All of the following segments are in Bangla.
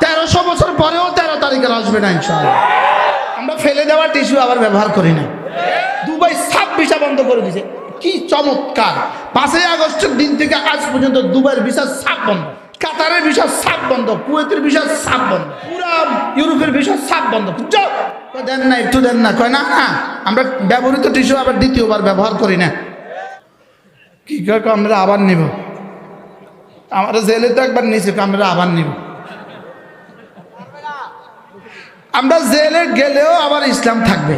তেরোশো বছর পরেও তেরো তারিখের আসবে না ইনশাল্লাহ আমরা ফেলে দেওয়া টিস্যু আবার ব্যবহার করি না। দুবাই সাপ ভিসা বন্ধ করে দিছে। কি চমৎকার। পাঁচই আগস্টের দিন থেকে আজ পর্যন্ত দুবাইয়ের ভিসা সাপ বন্ধ। কাতারের ভিসা সাপ বন্ধ। কুয়েতের ভিসা সাপ বন্ধ। পুরা ইউরোপের ভিসা সাপ বন্ধ। দেন না, একটু দেন না। কয়, না না, আমরা ব্যবহৃত টিস্যু আবার দ্বিতীয়বার ব্যবহার করি না। কি কয় আমরা আবার নিব। আমরা জেলে তো একবার নিয়েছি আমরা আবার নিব। আমরা জেলে গেলেও আবার ইসলাম থাকবে।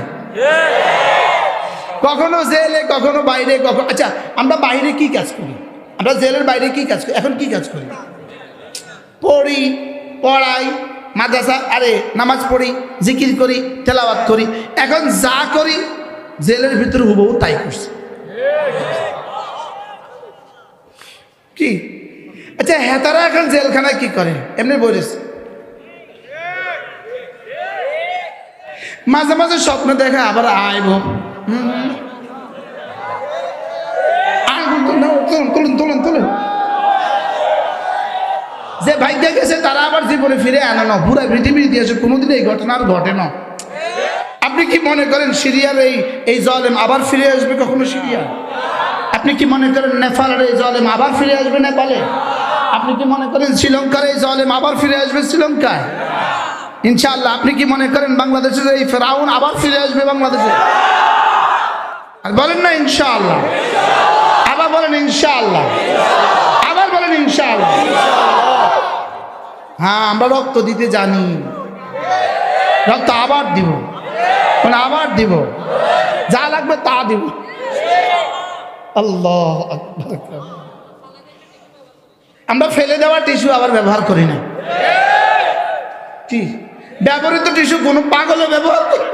কখনো জেলে কখনো বাইরে কখনো আচ্ছা আমরা বাইরে কি কাজ করি? আমরা জেলের বাইরে কি কাজ করি? এখন কি কাজ করি? পড়ি পড়াই মাদ্রাসা আরে নামাজ পড়ি জিকির করি তেলাওয়াত করি। এখন যা করি জেলের ভিতরে হুবহু তাই করছি। কি? আচ্ছা হেতারা এখন জেলখানায় কি করে? এমনি বলিস মাঝে মাঝে স্বপ্ন দেখে আবার আইব। তুলুন, তুলুন তুলুন যে ভাগ্য গেছে তারা আবার জীবনে ফিরে আনে না। পুরা পৃথিবীর ইতিহাসে কোনোদিন এই ঘটনা আর ঘটে না। আপনি কি মনে করেন সিরিয়ার এই এই জলেম আবার ফিরে আসবে কখনো সিরিয়া? আপনি কি মনে করেন নেপালের এই জলেম আবার ফিরে আসবে নেপালে? আপনি কি মনে করেন শ্রীলঙ্কার এই জলেম আবার ফিরে আসবে শ্রীলঙ্কায়? ইনশাআল্লাহ, আপনি কি মনে করেন বাংলাদেশের এই ফেরাউন আবার ফিরে আসবে বাংলাদেশে? আর বলেন না ইনশাআল্লাহ। আবার বলেন ইনশাআল্লাহ। আবার বলেন ইনশাআল্লাহ। হ্যাঁ আমরা রক্ত দিতে জানি। রক্ত আবার দিব। মানে আবার দিব। যা লাগবে তা দিব। আল্লাহ আমরা ফেলে দেওয়া টিস্যু আবার ব্যবহার করি না। কি? ব্যবহৃত টিস্যু কোনো পাগলও ব্যবহার করে।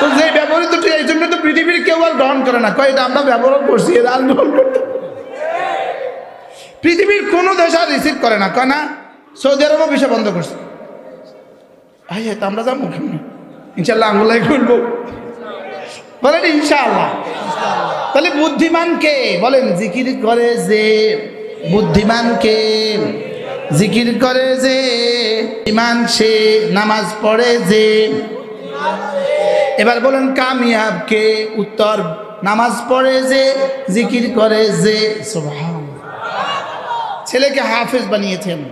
তো যে ব্যবহৃত এই জন্য তো পৃথিবীর কেউ আর গ্রহণ করে না। কয়, এটা আমরা ব্যবহার করছি, এরা আর করতে পৃথিবীর কোনো দেশ আর রিসিভ করে না। কয় না, সৌদি আরবও বিষয় বন্ধ করছে। আই তো আমরা যাব কেমন? ইনশাল্লাহ আঙুলাই খুলবো বলেন, ইনশাআল্লাহ। তাহলে বুদ্ধিমান কে? বলেন, জিকির করে যে। বুদ্ধিমান কে? জিকির করে যে। ইমান সে নামাজ পড়ে যে। এবার বলেন কামিয়াব কে উত্তর, নামাজ পড়ে যে, জিকির করে যে। ছেলেকে হাফেজ বানিয়েছেন।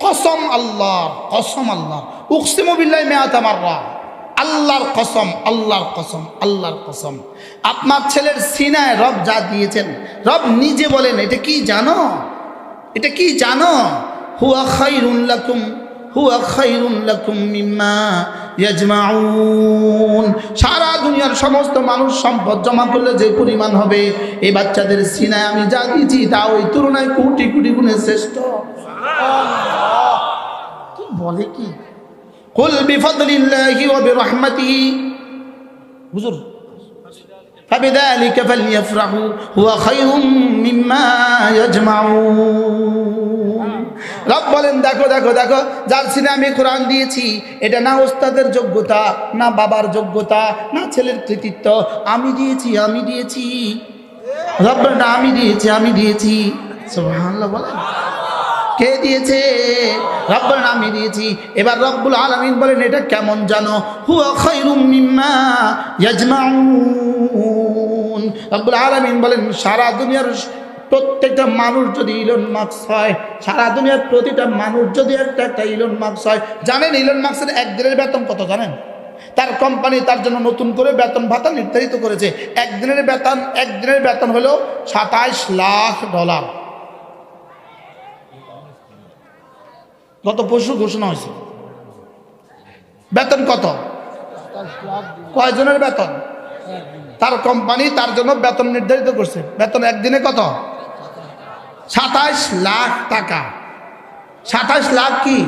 কসম আল্লাহ কসম আল্লাহ। উকসিমু আল্লাহর কসম আল্লাহর কসম আল্লাহর কসম। আপনার ছেলের সিনায় রব যা দিয়েছেন, রব নিজে বলেন, এটা কি জানো? এটা কি জানো? হুয়া খাইরুন লাকুম। হুয়া খাইরুন লাকুম মিম্মা ইয়াজমাউন সারা দুনিয়ার সমস্ত মানুষ সম্পদ জমা করলে যে পরিমাণ হবে এই বাচ্চাদের সিনায় আমি যা দিয়েছি তা ওই তুলনায় কোটি কোটি গুণে শ্রেষ্ঠ কি বলে কি কুল বিফদলিল্লাহি ওয়া বিরহমাতিহি হুজুর فبذلك فليفرحوا هو خير مما يجمعون রব বলেন, দেখো দেখো দেখো, যার সিনে আমি কোরআন দিয়েছি, এটা না ওস্তাদের যোগ্যতা, না বাবার যোগ্যতা, না ছেলের কৃতিত্ব। আমি দিয়েছি আমি দিয়েছি। রব না, আমি দিয়েছি আমি দিয়েছি। বলেন। কে দিয়েছে? রব্বুল আমি দিয়েছি। এবার রব্বুল আলামিন বলেন, এটা কেমন জানো? হুয়া রব্বুল আলামিন বলেন, সারা দুনিয়ার প্রত্যেকটা মানুষ যদি ইলন মার্কস হয়, সারা দুনিয়ার প্রতিটা মানুষ যদি একটা একটা ইলন মার্কস হয়, জানেন ইলন মার্কসের একদিনের বেতন কত জানেন? তার কোম্পানি তার জন্য নতুন করে বেতন ভাতা নির্ধারিত করেছে। একদিনের বেতন একদিনের বেতন হলো সাতাইশ লাখ ডলার। গত পরশু ঘোষণা হয়েছে। বেতন কত? কয়জনের বেতন? তার কোম্পানি তার জন্য বেতন নির্ধারিত করছে। বেতন একদিনে কত? সাতাইশ লাখ টাকা। সাতাইশ লাখ কি?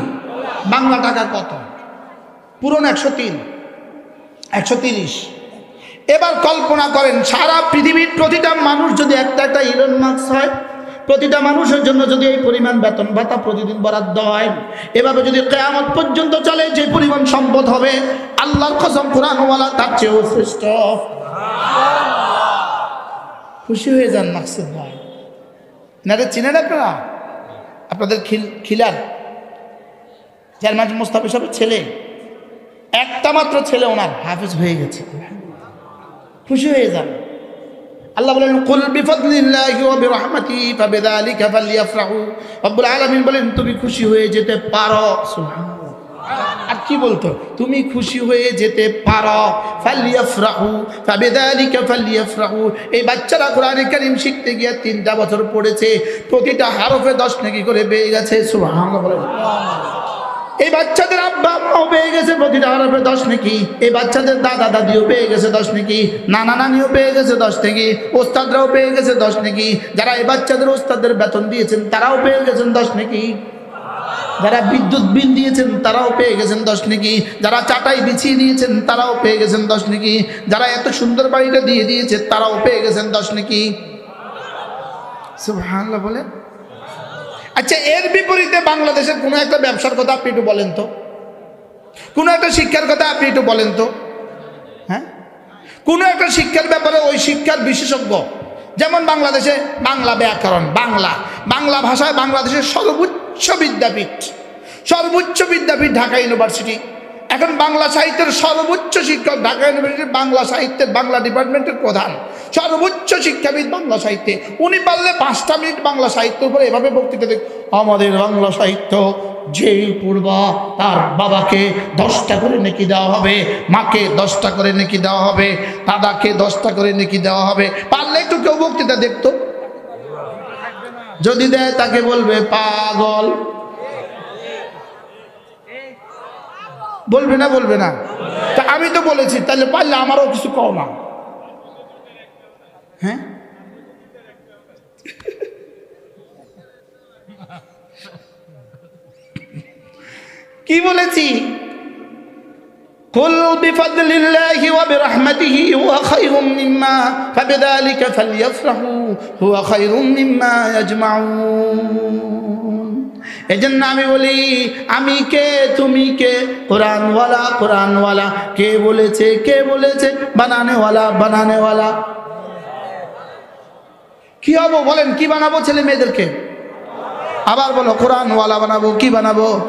বাংলা টাকা কত? পুরন একশো তিন। একশো তিরিশ। এবার কল্পনা করেন, সারা পৃথিবীর প্রতিটা মানুষ যদি একটা একটা ইলন মার্কস হয়, প্রতিটা মানুষের জন্য যদি এই পরিমাণ বেতন ভাতা প্রতিদিন বরাদ্দ হয়, এভাবে যদি কেয়ামত পর্যন্ত চলে, যে পরিমাণ সম্পদ হবে, আল্লাহর কসম কোরআনওয়ালা তার চেয়েও শ্রেষ্ঠ। খুশি হয়ে যান মাকসুদ ভাই। এনারা চিনেন আপনারা? আপনাদের খিল খিলার চেয়ারম্যান মুস্তাফি সাহেবের ছেলে। একটা মাত্র ছেলে ওনার, হাফিজ হয়ে গেছে। খুশি হয়ে যান। আল্লাহ বলেন বলেন, তুমি খুশি হয়ে যেতে পারো। আর কি বলতো? তুমি খুশি হয়ে যেতে পারো। ফালিয়াফরাহু ফাবিযালিকা ফালিয়াফরাহু। এই বাচ্চারা কোরআনে কারীম শিখতে গিয়ে তিনটা বছর পড়েছে, প্রতিটা হরফে দশ নাকি করে পেয়ে গেছে, সুবহানাল্লাহ এই বাচ্চাদের আব্বা আম্মাও পেয়ে গেছে, প্রতিটা হরফে দশ নাকি। এই বাচ্চাদের দাদা দাদিও পেয়ে গেছে দশ নাকি। নানা নানিও পেয়ে গেছে দশ নাকি। ওস্তাদরাও পেয়ে গেছে দশ নাকি। যারা এই বাচ্চাদের ওস্তাদের বেতন দিয়েছেন, তারাও পেয়ে গেছেন দশ নাকি। যারা বিদ্যুৎ বিল দিয়েছেন, তারাও পেয়ে গেছেন দশ নাকি যারা চাটাই বিছিয়ে দিয়েছেন, তারাও পেয়ে গেছেন দশ নাকি যারা এত সুন্দর বাড়িটা দিয়ে দিয়েছে, তারাও পেয়ে গেছেন দশ নাকি সুবহানাল্লাহ বলে আচ্ছা এর বিপরীতে বাংলাদেশের কোনো একটা ব্যবসার কথা আপনি একটু বলেন তো। কোনো একটা শিক্ষার কথা আপনি একটু বলেন তো। হ্যাঁ? কোনো একটা শিক্ষার ব্যাপারে ওই শিক্ষার বিশেষজ্ঞ, যেমন বাংলাদেশে বাংলা ব্যাকরণ, বাংলা। বাংলা ভাষায় বাংলাদেশের সর্বোচ্চ বিদ্যাপীঠ, সর্বোচ্চ বিদ্যাপীঠ ঢাকা ইউনিভার্সিটি। এখন বাংলা সাহিত্যের সর্বোচ্চ শিক্ষক ঢাকা ইউনিভার্সিটির বাংলা সাহিত্যের বাংলা ডিপার্টমেন্টের প্রধান। সর্বোচ্চ শিক্ষাবিদ বাংলা সাহিত্যে। উনি পারলে পাঁচটা মিনিট বাংলা সাহিত্যের উপরে এভাবে বক্তৃতা দেখ আমাদের বাংলা সাহিত্য যেই পূর্বা, তার বাবাকে দশটা করে নেকি দেওয়া হবে, মাকে দশটা করে নেকি দেওয়া হবে, দাদাকে দশটা করে নেকি দেওয়া হবে। পারলে একটু কেউ বক্তৃতা দেখতো। যদি দেয় তাকে বলবে পাগল বলবে না বলবে না তা আমি তো বলেছি তাহলে পারলে আমারও কিছু কও না হ্যাঁ কি বলেছি قل بفضل الله وبرحمته هو خير مما فبذلك فليفرحوا হুয়া খায়রুম মিম্মা এজন্য আমি বলি, আমি কে, তুমি কে? কোরআনওয়ালা কোরআনওয়ালা। কে বলেছে কে বলেছে? বানানেওয়ালা বানানেওয়ালা। কি হব বলেন, কি বানাবো ছেলে মেয়েদেরকে? আবার বলো, কোরআনওয়ালা বানাবো, কি বানাবো?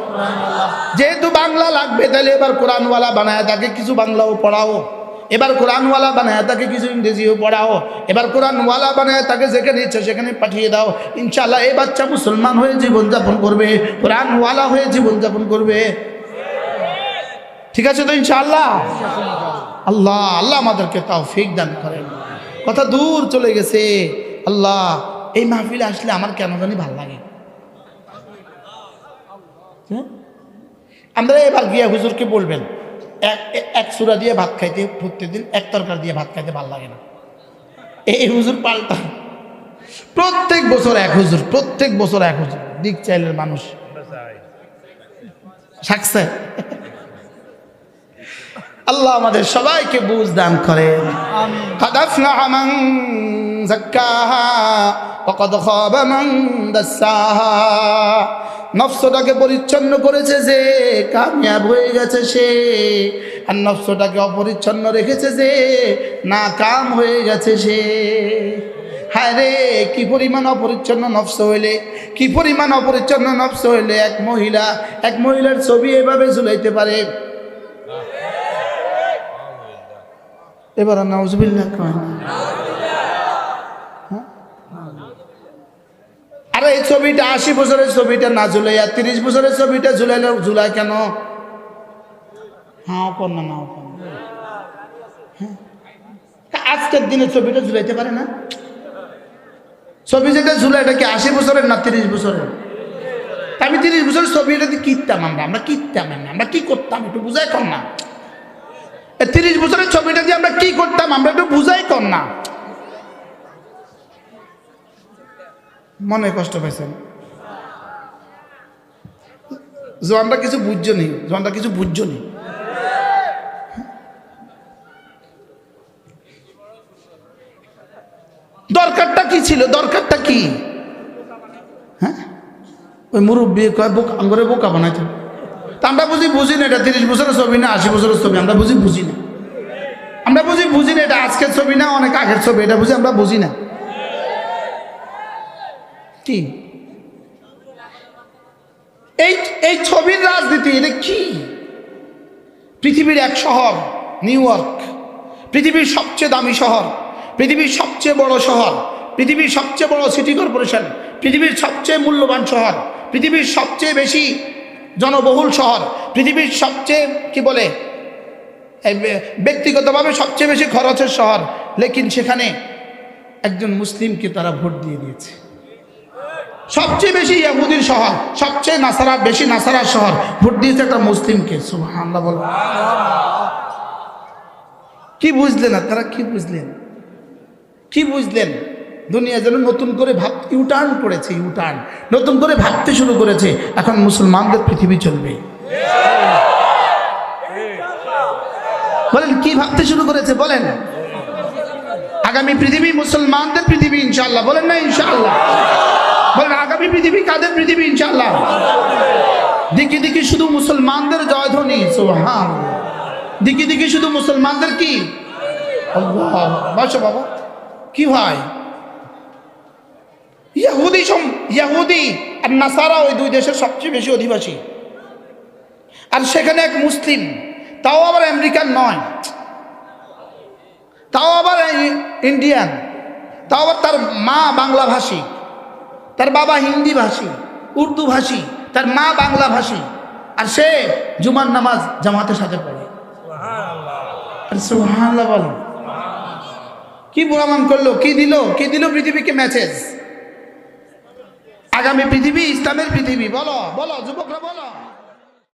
যেহেতু বাংলা লাগবে, তাহলে এবার কোরআনওয়ালা বানায়, তাকে কিছু বাংলাও পড়াও। এবার কোরআনওয়ালা বানায়, তাকে কিছু ইংরেজিও পড়াও। এবার কোরআনওয়ালা বানায়, তাকে যেখানে ইচ্ছা সেখানে পাঠিয়ে দাও। ইনশাল্লাহ এই বাচ্চা মুসলমান হয়ে জীবনযাপন করবে, কোরআনওয়ালা হয়ে জীবনযাপন করবে। ঠিক আছে তো ইনশাআল্লাহ? আল্লাহ আল্লাহ আমাদেরকে তাও ফিক দান করেন। কথা দূর চলে গেছে। আল্লাহ, এই মাহফিলে আসলে আমার কেন জানি ভালো লাগে। হ্যাঁ? আমরা এবার গিয়া হুজুরকে বলবেন। এক এ- এক সুরা দিয়ে ভাত খাইতে প্রত্যেকদিন এক তরকার দিয়ে ভাত খাইতে ভাল লাগে না এই হুজুর পাল্টা প্রত্যেক বছর এক হুজুর প্রত্যেক বছর এক হুজুর দিক চাইলের মানুষ সাকসে আল্লাহ আমাদের সবাইকে বুঝ দান করেন قد أفلح من زكاها وقد خاب من دساها নফসটাকে পরিচ্ছন্ন করেছে যে কামিয়াব হয়ে গেছে সে। আর নফসটাকে অপরিচ্ছন্ন রেখেছে যে না কাম হয়ে গেছে সে। হায় রে কি পরিমাণ অপরিচ্ছন্ন নফস হইলে কি পরিমাণ অপরিচ্ছন্ন নফস হইলে এক মহিলা এক মহিলার ছবি এভাবে ঝুলাইতে পারে। এবার নাউজবিল্লাহ কয় না হ্যাঁ? আরে এই ছবিটা আশি বছরের ছবিটা না ঝুলাইয়া, তিরিশ বছরের ছবিটা ঝুলাইলে ঝুলাই কেন? হ্যাঁ কর না নাও। হ্যাঁ। আজকের দিনে ছবিটা ঝুলাইতে পারে না? ছবি যেটা ঝুলাই এটা কি আশি বছরের না তিরিশ বছরের? আমি তিরিশ বছরের ছবিটা দিয়ে কিনতাম আমরা? আমরা কিনতাম না আমরা কি করতাম একটু বুঝাই কর না? তিরিশ বছরের ছবিটা দিয়ে আমরা কি করতাম? আমরা একটু বুঝাই কর না? মনে কষ্ট পাইছেন? জোয়ানরা কিছু বুঝছ নি? জোয়ানরা কিছু বুঝছ নি? দরকারটা কি ছিল? দরকারটা কি? হ্যাঁ? ওই মুরব্বী কয়, বোকা আঙ্গরে বোকা বানাইতো। তা আমরা বুঝি বুঝি না এটা তিরিশ বছরের ছবি না আশি বছরের ছবি, আমরা বুঝি বুঝি না। আমরা বুঝি বুঝি না এটা আজকের ছবি না, অনেক আগের ছবি, এটা বুঝি আমরা বুঝি না। কি? এই এই ছবির রাজনীতি, এটা কি? পৃথিবীর এক শহর, নিউ ইয়র্ক। পৃথিবীর সবচেয়ে দামি শহর, পৃথিবীর সবচেয়ে বড় শহর, পৃথিবীর সবচেয়ে বড় সিটি কর্পোরেশন, পৃথিবীর সবচেয়ে মূল্যবান শহর, পৃথিবীর সবচেয়ে বেশি জনবহুল শহর, পৃথিবীর সবচেয়ে, কি বলে ব্যক্তিগতভাবে সবচেয়ে বেশি খরচের শহর। লেকিন সেখানে একজন মুসলিমকে তারা ভোট দিয়ে দিয়েছে। সবচেয়ে বেশি ইয়াহুদির শহর, সবচেয়ে নাসারা, বেশি নাসারার শহর, ভোট দিয়েছে একটা মুসলিমকে। সুবহানাল্লাহ বল। কি বুঝলেন আপনারা? কি বুঝলেন? কি বুঝলেন? দুনিয়া যেন নতুন করে ভাব ইউটার্ন করেছে ইউটার্ন নতুন করে ভাবতে শুরু করেছে। এখন মুসলমানদের পৃথিবী চলবে। বলেন, কি ভাবতে শুরু করেছে? বলেন। আগামী পৃথিবী মুসলমানদের পৃথিবী ইনশাল্লাহ বলেন না ইনশাল্লাহ বলেন, আগামী পৃথিবী কাদের পৃথিবী ইনশাল্লাহ দিকে দিকে শুধু মুসলমানদের জয়ধ্বনি সোহান দিকে দিকে শুধু মুসলমানদের কি? বসো বাবা। কি ভাই? ইয়াহুদি ইয়াহুদি আর নাসারা ওই দুই দেশের সবচেয়ে বেশি অধিবাসী। আর সেখানে এক মুসলিম, তাও আবার আমেরিকান নয়। তাও আবার ইন্ডিয়ান তাও আবার তার মা বাংলা ভাষী তার বাবা হিন্দি ভাষী উর্দু ভাষী তার মা বাংলা ভাষী আর সে জুমার নামাজ জামাতের সাথে পড়ে। বলো। কি প্রমাণ করল কি দিল কি দিল পৃথিবীকে মেসেজ আগামী পৃথিবী ইসলামের পৃথিবী বলো বলো যুবকরা বলো।